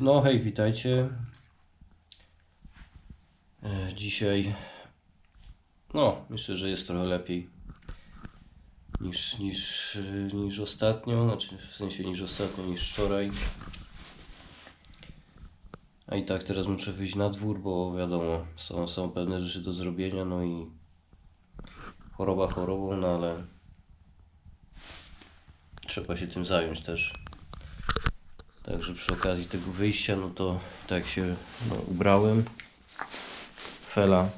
No hej, witajcie. Dzisiaj, no myślę, że jest trochę lepiej niż, niż, niż ostatnio, znaczy w sensie niż ostatnio, niż wczoraj. A i tak teraz muszę wyjść na dwór, bo wiadomo, są, są pewne rzeczy do zrobienia, no i choroba chorobą, no ale trzeba się tym zająć też. Także przy okazji tego wyjścia, no to tak się no, ubrałem. Fela.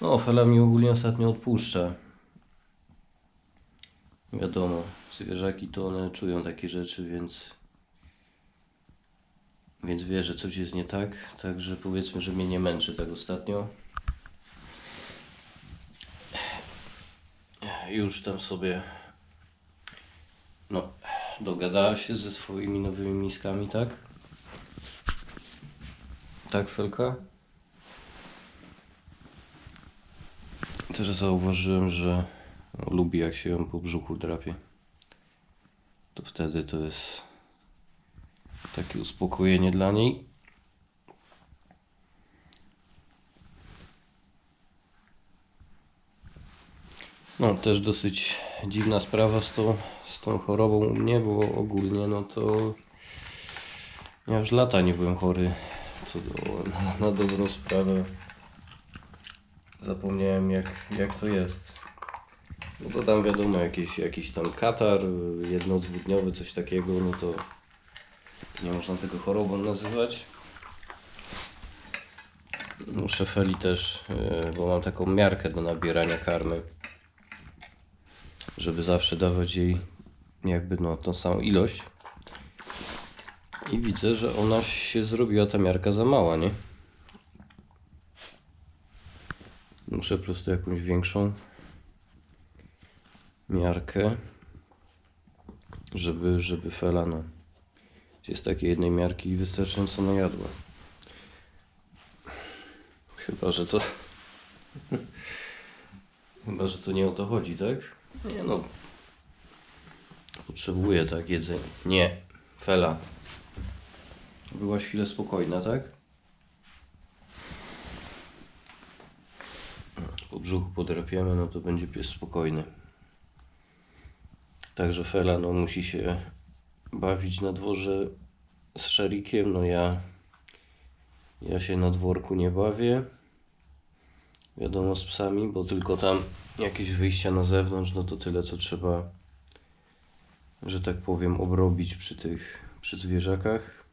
No, Fela mi ogólnie ostatnio odpuszcza. Wiadomo, zwierzaki to one czują takie rzeczy, więc więc wie, że coś jest nie tak. Także powiedzmy, że mnie nie męczy tak ostatnio. Już tam sobie no, dogadała się ze swoimi nowymi miskami, tak? Tak, Felka? Też zauważyłem, że lubi jak się ją po brzuchu drapie. To wtedy to jest takie uspokojenie dla niej. No, też dosyć dziwna sprawa z tą, z tą chorobą u mnie, bo ogólnie no to ja już lata nie byłem chory. Co do, na, na dobrą sprawę zapomniałem jak, jak to jest. No to tam wiadomo, jakiś, jakiś tam katar jedno-dwudniowy, coś takiego, no to nie można tego chorobą nazywać. Muszę Feli też, e, bo mam taką miarkę do nabierania karmy żeby zawsze dawać jej jakby no tą samą ilość. I widzę, że ona się zrobiła ta miarka za mała, nie? Muszę po prostu jakąś większą miarkę, żeby, żeby Fela no z takiej jednej miarki wystarczająco najadła. Chyba, że to Chyba, że to nie o to chodzi, tak? Nie no. Potrzebuję tak jedzenia. Nie. Fela. Byłaś chwilę spokojna, tak? Po brzuchu podrapiemy, no to będzie pies spokojny. Także Fela, no musi się bawić na dworze z szarikiem. No ja... Ja się na dworku nie bawię wiadomo z psami, bo tylko tam jakieś wyjścia na zewnątrz, no to tyle co trzeba, że tak powiem, obrobić przy tych, przy zwierzakach.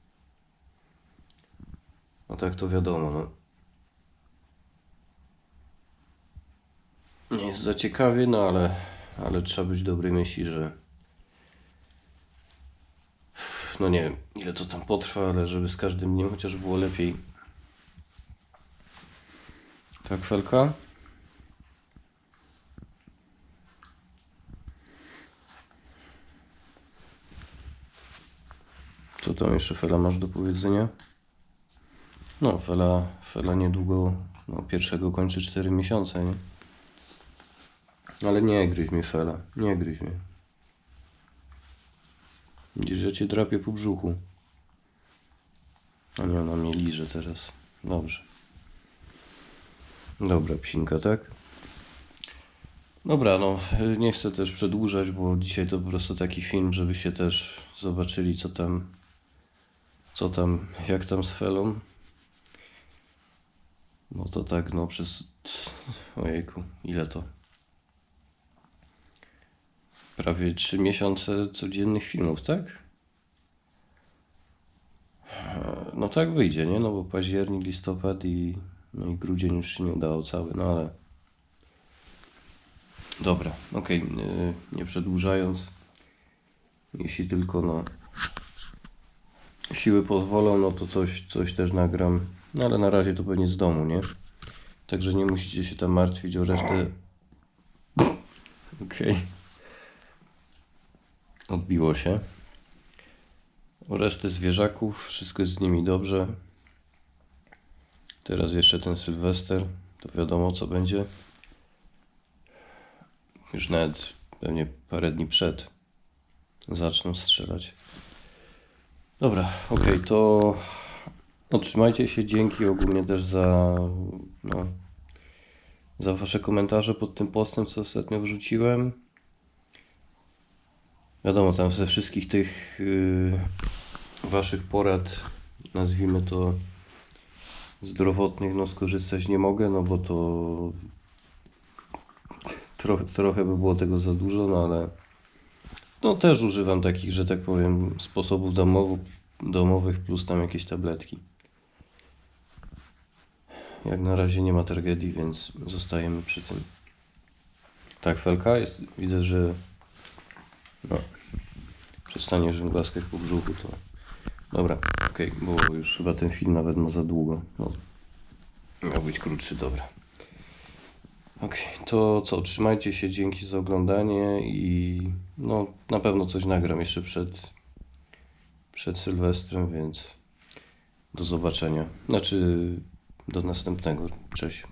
No tak to wiadomo, no. Nie jest za ciekawie, no ale, ale trzeba być dobrej myśli, że no nie wiem, ile to tam potrwa, ale żeby z każdym dniem chociaż było lepiej. Tak, Felka? Co tam jeszcze Fela masz do powiedzenia? No, Fela, Fela niedługo, no pierwszego kończy 4 miesiące, nie? Ale nie gryź mnie Fela, nie gryź mnie. Widzisz, że cię po brzuchu. A nie, ona mnie liże teraz. Dobrze. Dobra, psinka, tak? Dobra, no nie chcę też przedłużać, bo dzisiaj to po prostu taki film, żebyście też zobaczyli, co tam, co tam, jak tam z Felą. No to tak, no przez, ojejku, ile to? Prawie 3 miesiące codziennych filmów, tak? No tak wyjdzie, nie? No bo październik, listopad i, no i grudzień już się nie udało cały, no ale... Dobra, okej, yy, nie przedłużając, jeśli tylko no siły pozwolą, no to coś, coś też nagram, no ale na razie to pewnie z domu, nie? Także nie musicie się tam martwić o resztę. Okej. Odbiło się. O resztę zwierzaków, wszystko jest z nimi dobrze. Teraz jeszcze ten Sylwester, to wiadomo co będzie. Już nawet pewnie parę dni przed zaczną strzelać. Dobra, okej, to no, trzymajcie się. Dzięki ogólnie też za, no, za Wasze komentarze pod tym postem, co ostatnio wrzuciłem. Wiadomo, tam ze wszystkich tych yy, Waszych porad, nazwijmy to zdrowotnych, no skorzystać nie mogę, no bo to tro, trochę by było tego za dużo, no ale no też używam takich, że tak powiem, sposobów domowych, domowych plus tam jakieś tabletki. Jak na razie nie ma tragedii, więc zostajemy przy tym. Tak, Felka, jest, widzę, że no, przestaniesz im głaskać po brzuchu, to dobra, okej, bo już chyba ten film nawet ma za długo. No, miał być krótszy, dobra. Okej, to co, trzymajcie się, dzięki za oglądanie i no na pewno coś nagram jeszcze przed, przed Sylwestrem, więc do zobaczenia. Znaczy do następnego. Cześć.